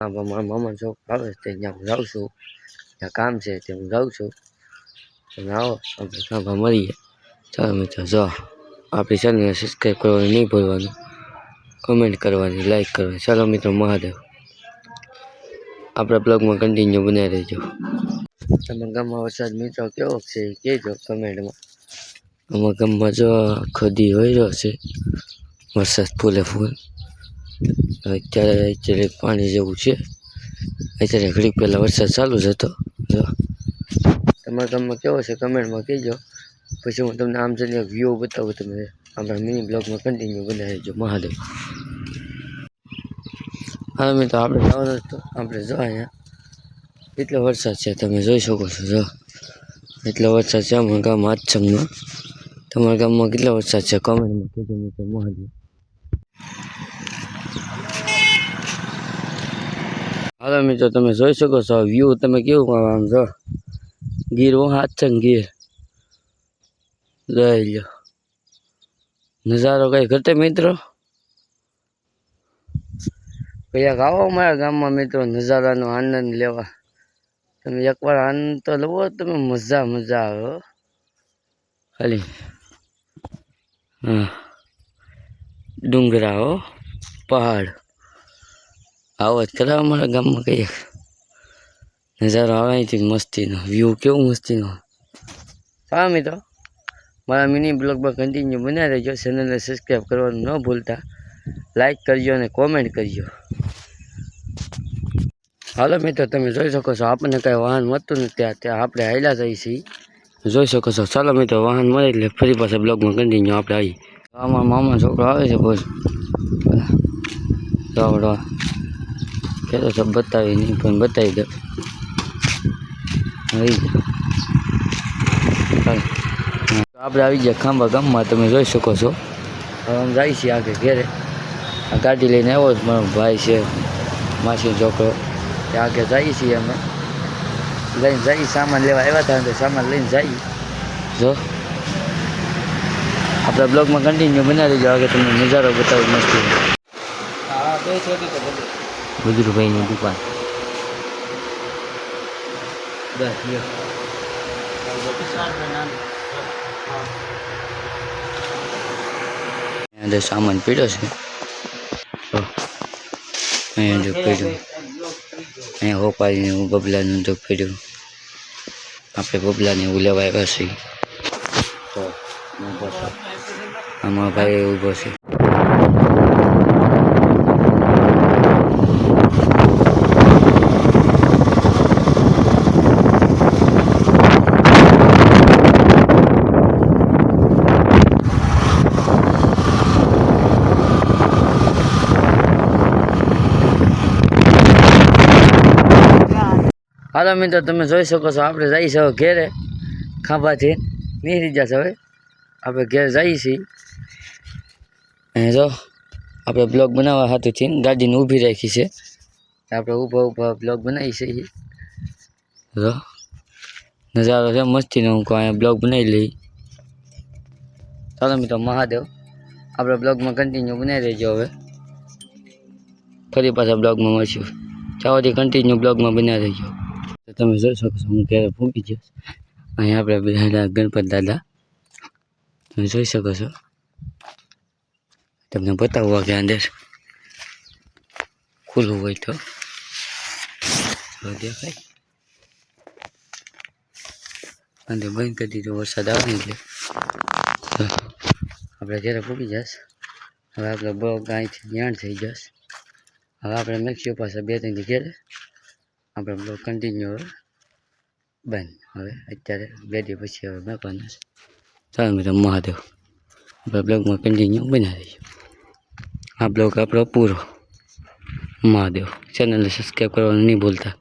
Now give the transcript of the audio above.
હા મારા મામા છોકરો આવે છે ત્યાં હું જાઉં છું ત્યાં કામ છે તે હું જાઉં છું તમે આવો આપણે કાંભા મળીએ ચાલો મિત્રો જો આપણી ચેનલને સબસ્ક્રાઈબ કરવાનું નહીં ભૂલવાનું કમેન્ટ કરવાની લાઈક કરવાની ચાલો મિત્રો મહાદેવ આપણા બ્લોગમાં કન્ટિન્યુ બનાવી રહેજો તમારા ગામમાં વરસાદ મિત્રો કેવો છે કહેજો કમેન્ટમાં અમારા ગામમાં જો ખોદી હોય રહ્યો છે વરસાદ ફૂલે ફૂલ અત્યારે અત્યારે પાણી જેવું છે. અત્યારે ઘડીક પહેલાં વરસાદ ચાલુ જ હતો. જો. તમારા ગામમાં કેવો છે? કમેન્ટમાં કહેજો. પછી હું તમને આમ જઈને વ્યૂ બતાવું, તમે આપણા મિની બ્લોગમાં કન્ટિન્યુ બનાવી દેજો મહાદેવ. હા મિત્રો આપણે જવાનું તો. આપણે જો અહીંયા. એટલો વરસાદ છે, તમે જોઈ શકો છો, જો. એટલો વરસાદ છે અમારા ગામમાં આચમમાં તમારા ગામમાં કેટલો વરસાદ છે? કમેન્ટમાં કહેજો મહાદેવ. હાલો મિત્રો, તમે જોઈ શકો છો વ્યૂ તમે કેવું આમ જો. ગીર હાથ છે ગીર. લઈ લો નજારો કઈ ઘટે મિત્રો? કયાક આવો મારા ગામમાં મિત્રો, નજારાનો આનંદ લેવા. તમે એકવાર આનંદ તો લવો, તમે મજા મજા આવે. ખાલી. હા. ડુંગરા હો, પહાડ. આવો જ કરાવો અમારા ગામમાં કહીએ નજારો આવે અહીંથી મસ્તીનો વ્યૂ કેવું મસ્તીનો. હા, મિત્રો. મારા મિની બ્લોગમાં કન્ટિન્યુ બનાવી રહેજો. ચેનલને સબસ્ક્રાઈબ કરવાનું ન ભૂલતા. લાઈક કરજો અને કોમેન્ટ કરજો. હાલો, મિત્રો, તમે જોઈ શકો છો, આપણને કાંઈ વાહન મળતું નથી ત્યાં. ત્યાં આપણે હાલ્યા જઈએ છીએ. જોઈ શકો છો. ચાલો, મિત્રો, વાહન મળે એટલે ફરી પાછા બ્લોગમાં કન્ટિન્યુ આપણે આવીએ. અમારા મામા છોકરો આવે છે, બોલ. દોડવા કહેતો તો બતાવી, નહીં પણ બતાવી દો. આવી. આપણે આવી ગયા ખાંભા ગામમાં, તમે જોઈ શકો છો. હવે અમે જાય છીએ આગળ ઘેરે. આ ગાડી લઈને આવ્યો છે મારો ભાઈ છે, માસી છોકરો. ત્યાં આગળ જઈએ છીએ અમે. લઈને જઈએ, સામાન લેવા આવ્યા હતા તો સામાન લઈને જઈએ. જો. આપણા બ્લોગમાં કન્ટિન્યુ બનાવી દેજો, આગળ તમને નજારો બતાવું મસ્તી. ગુજરુભાઈની દુકાન. સામાન પીડ્યો છે. અહીંયા જો પીડ્યું અહીંયા હોપારીને હું બબલાનું જો પીડ્યું આપણે બબલાને એવું લેવા આવ્યા છીએ. તો, આમાં ભાઈ ઊભો છે. હાલો મિત્રો, તમે જોઈ શકો છો, આપણે જઈ છો ઘેરે, ખાંભાથી. નીકળી જશે હવે. આપણે ઘેર જઈએ છીએ. જો, આપણે બ્લોગ બનાવવા હાથુથી ગાડીને ઊભી રાખી છે. આપણે ઊભા ઊભા બ્લોગ બનાવી છીએ જો, નજારો છે મસ્તીનો, હું અહીંયા બ્લોગ બનાવી લઈ ચાલો મિત્રો, મહાદેવ, આપણે બ્લોગમાં કન્ટિન્યુ બનાવી દેજો હવે. ફરી પાછા બ્લોગમાં મળશું. ચાવાથી કન્ટિન્યુ બ્લોગમાં બનાવી દેજો. તમે જોઈ શકો છો, હું ક્યારે પહોંચી ગયો અહીંયા આપણે બધા ગણપત દાદા. તમે જોઈ શકો છો. તમને બતાવવા કે અંદર. ખુલ્લું હોય તો. દેખાય. અંદર બંધ કરી દીધું, વરસાદ આવે એટલે. આપણે જ્યારે પૂકી જશ. હવે આપણે બહુ ગાયથી જ્ઞાન થઈ જશ. હવે આપણે મેક્સિયો પાસે બે ત્રણ ઘેરે આપણે બ્લોગ કન્ટિન્યુ બંધ. હવે અત્યારે બે દિવસ પછી હવે મેકવાના છે. ચાલો મિત્રો, મહાદેવ. આપણે બ્લોગમાં કન્ટિન્યુ બનાવી દઈશું આ બ્લોગ આપણો પૂરો. મહાદેવ. ચેનલને સબસ્ક્રાઈબ કરવાનું નહીં ભૂલતા.